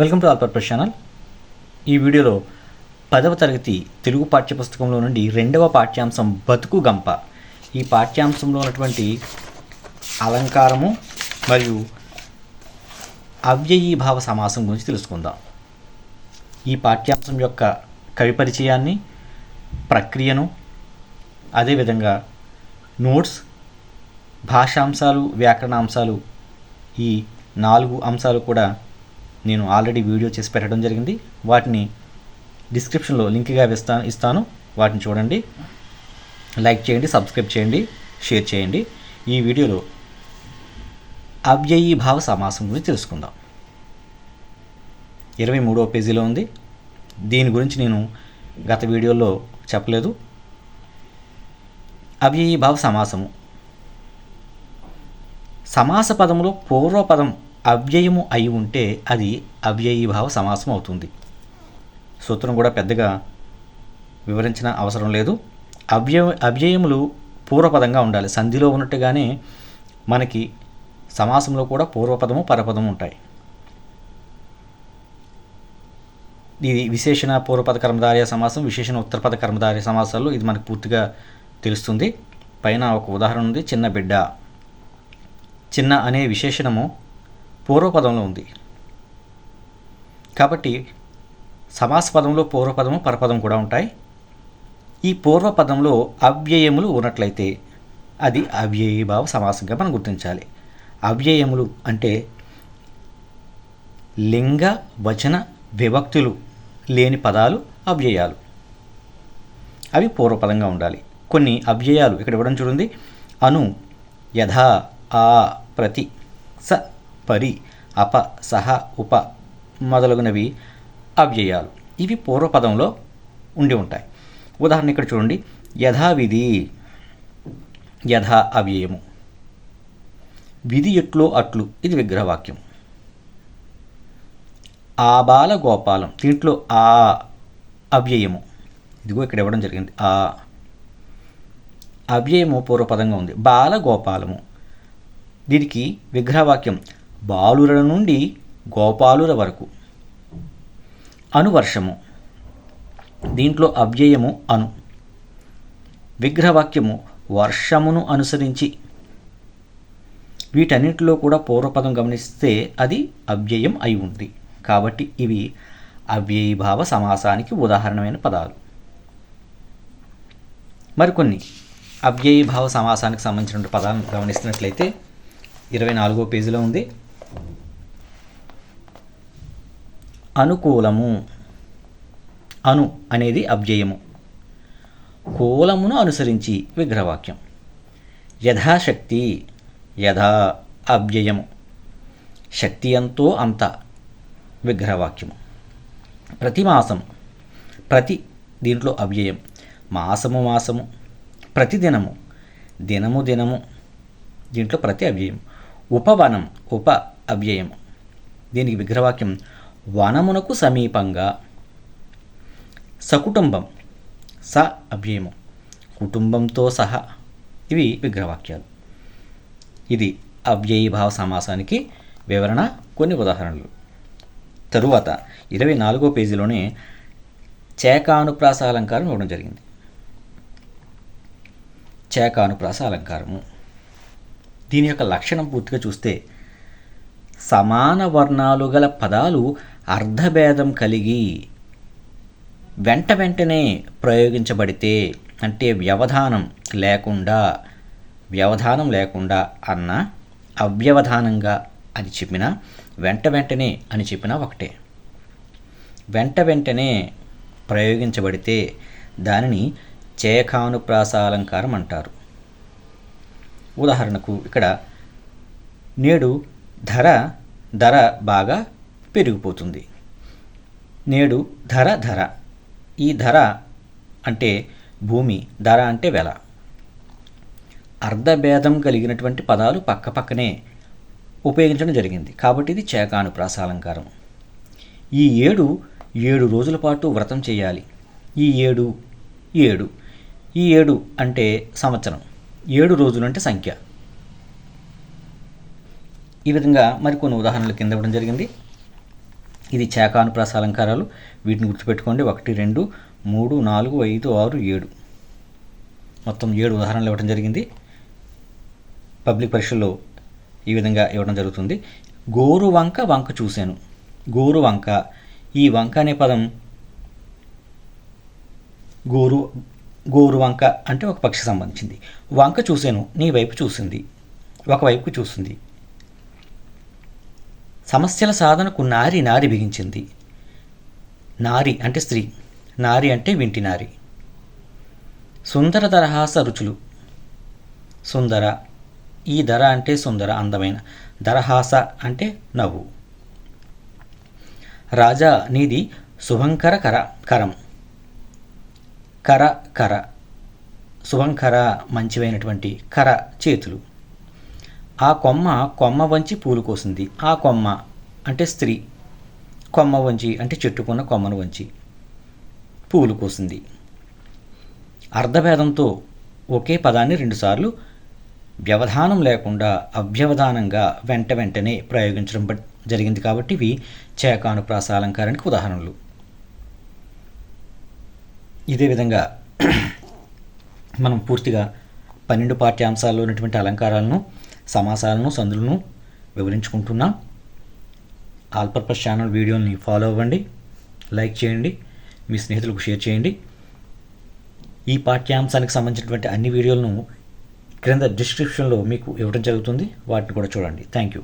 Welcome to all purpose channel ఈ వీడియోలో పదవ తరగతి తెలుగు పాఠ్యపుస్తకంలో నుండి రెండవ పాఠ్యాంశం బతుకు గంప. ఈ పాఠ్యాంశంలో ఉన్నటువంటి అలంకారము మరియు అవ్యయీభావ సమాసం గురించి తెలుసుకుందాం. ఈ పాఠ్యాంశం యొక్క కవి పరిచయాన్ని ప్రక్రియను అదేవిధంగా నోట్స్ భాషాంశాలు వ్యాకరణాంశాలు ఈ నాలుగు అంశాలు కూడా నేను ఆల్రెడీ వీడియో చేసి పెట్టడం జరిగింది. వాటిని డిస్క్రిప్షన్లో లింక్గా ఇస్తాను ఇస్తాను. వాటిని చూడండి. లైక్ చేయండి సబ్స్క్రైబ్ చేయండి షేర్ చేయండి. ఈ వీడియోలో అవ్యయీభావ సమాసం గురించి తెలుసుకుందాం. ఇరవై మూడవ పేజీలో ఉంది. దీని గురించి నేను గత వీడియోలో చెప్పలేదు. అవ్యయీభావ సమాసము. సమాస పదములో పూర్వపదం అవ్యయము అయి ఉంటే అది అవ్యయీభావ సమాసం అవుతుంది. సూత్రం కూడా పెద్దగా వివరించిన అవసరం లేదు. అవ్యయ అవ్యయములు పూర్వపదంగా ఉండాలి. సంధిలో ఉన్నట్టుగానే మనకి సమాసంలో కూడా పూర్వపదము పరపదము ఉంటాయి. ఇది విశేషణ పూర్వపద కర్మధార్య సమాసం విశేషణ ఉత్తరపద కర్మధార్య సమాసాల్లో ఇది మనకు పూర్తిగా తెలుస్తుంది. పైన ఒక ఉదాహరణ ఉంది చిన్న బిడ్డ. చిన్న అనే విశేషణము పూర్వపదంలో ఉంది. కాబట్టి సమాస పదంలో పూర్వపదము పరపదం కూడా ఉంటాయి. ఈ పూర్వపదంలో అవ్యయములు ఉన్నట్లయితే అది అవ్యయీభావ సమాసంగా మనం గుర్తించాలి. అవ్యయములు అంటే లింగ వచన విభక్తులు లేని పదాలు అవ్యయాలు. అవి పూర్వపదంగా ఉండాలి. కొన్ని అవ్యయాలు ఇక్కడ ఇవ్వడం చూడండి. అను యథా ఆ ప్రతి స పరి అప సహ ఉప మొదలగునవి అవ్యయాలు. ఇవి పూర్వపదంలో ఉండి ఉంటాయి. ఉదాహరణ ఇక్కడ చూడండి. యథావిధి యథా అవ్యయము. విధి ఎట్లో అట్లు. ఇది విగ్రహవాక్యం. ఆ బాల గోపాలం దీంట్లో ఆ అవ్యయము. ఇదిగో ఇక్కడ ఇవ్వడం జరిగింది. ఆ అవ్యయము పూర్వపదంగా ఉంది. బాల గోపాలము. దీనికి విగ్రహవాక్యం. బాలుర నుండి గోపాలుల వరకు. అనువర్షము. దీంట్లో అవ్యయము అను. విగ్రహవాక్యము వర్షమును అనుసరించి. వీటన్నిటిలో కూడా పూర్వపదం గమనిస్తే అది అవ్యయం అయి ఉంది. కాబట్టి ఇవి అవ్యయీభావ సమాసానికి ఉదాహరణమైన పదాలు. మరికొన్ని. అవ్యయీభావ సమాసానికి సంబంధించిన పదాలను గమనిస్తున్నట్లయితే ఇరవై నాలుగో పేజీలో ఉంది. అనుకూలము. అను అనేది అవ్యయము కూలమును అనుసరించి విగ్రహవాక్యం. యథాశక్తి యథా అవ్యయము శక్తి ఎంతో అంత విగ్రహవాక్యము. ప్రతి మాసం ప్రతి దీంట్లో అవ్యయం. మాసము మాసము ప్రతిదినము దినము దినము దీంట్లో ప్రతి అవ్యయం. ఉపవనం ఉప అవ్యయం దీనికి విగ్రహవాక్యం వనమునకు సమీపంగా సకుటుంబం స అభ్యయము కుటుంబంతో సహా ఇవి విగ్రహవాక్యాలు. ఇది అవ్యయీభావ సమాసానికి వివరణ కొన్ని ఉదాహరణలు. తరువాత ఇరవై నాలుగో పేజీలోనే చేకానుప్రాస అలంకారం ఇవ్వడం జరిగింది. చేకానుప్రాస అలంకారము. దీని యొక్క లక్షణం పూర్తిగా చూస్తే సమాన వర్ణాలు గల పదాలు అర్ధభేదం కలిగి వెంట వెంటనే ప్రయోగించబడితే అంటే వ్యవధానం లేకుండా వ్యవధానం లేకుండా అన్న అవ్యవధానంగా అని చెప్పిన వెంట వెంటనే అని చెప్పిన ఒకటే. వెంట వెంటనే ప్రయోగించబడితే దానిని చేకానుప్రాసాలంకారం అంటారు. ఉదాహరణకు ఇక్కడ నేడు ధర ధర బాగా పెరిగిపోతుంది. నేడు ధర ధర. ఈ ధర అంటే భూమి ధర అంటే వెల. అర్ధభేదం కలిగినటువంటి పదాలు పక్కపక్కనే ఉపయోగించడం జరిగింది. కాబట్టి ఇది చేకాను ప్రాసాలంకారం ఈ ఏడు ఏడు రోజుల పాటు వ్రతం చేయాలి. ఈ ఏడు ఏడు. ఈ ఏడు అంటే సంవత్సరం. ఏడు రోజులు అంటే సంఖ్య. ఈ విధంగా మరికొన్ని ఉదాహరణలు కింద ఇవ్వడం జరిగింది. ఇది చేకానుప్రాస అలంకారాలు. వీటిని గుర్తుపెట్టుకోండి. ఒకటి రెండు మూడు నాలుగు ఐదు ఆరు ఏడు. మొత్తం ఏడు ఉదాహరణలు ఇవ్వడం జరిగింది. పబ్లిక్ పరీక్షల్లో ఈ విధంగా ఇవ్వడం జరుగుతుంది. గోరు వంక వంక చూశాను. గోరు వంక. ఈ వంక అనే పదం గోరు గోరు వంక అంటే ఒక పక్షి సంబంధించింది. వంక చూశాను. నీ వైపు చూసింది. ఒకవైపుకు చూస్తుంది సమస్యల సాధనకు నారి నారి బిగించింది. నారి అంటే స్త్రీ నారి అంటే వింటి నారి. సుందర దరహాస రుచులు. సుందర ఈ ధర అంటే సుందర అందమైన దరహాస అంటే నవ్వు. రాజా నీది శుభంకర కర కరం. కర కర. శుభంకర మంచివైనటువంటి కర చేతులు. ఆ కొమ్మ కొమ్మ వంచి పూలు కోసింది. ఆ కొమ్మ అంటే స్త్రీ. కొమ్మ వంచి అంటే చెట్టుకున్న కొమ్మను వంచి పూలు కోసింది. అర్ధభేదంతో ఒకే పదాన్ని రెండుసార్లు వ్యవధానం లేకుండా అవ్యవధానంగా వెంట వెంటనే ప్రయోగించడం జరిగింది కాబట్టి ఇవి చేకానుప్రాస అలంకారానికి ఉదాహరణలు. ఇదే విధంగా మనం పూర్తిగా పన్నెండు పాఠ్యాంశాల్లో ఉన్నటువంటి అలంకారాలను సమాసాలను సందులను వివరించుకుంటున్నాం. ఆల్ పర్పస్ ఛానల్ వీడియోని ఫాలో అవ్వండి. లైక్ చేయండి. మీ స్నేహితులకు షేర్ చేయండి. ఈ పాఠ్యాంశానికి సంబంధించినటువంటి అన్ని వీడియోలను క్రింద డిస్క్రిప్షన్లో మీకు ఇవ్వడం జరుగుతుంది. వాటిని కూడా చూడండి. Thank you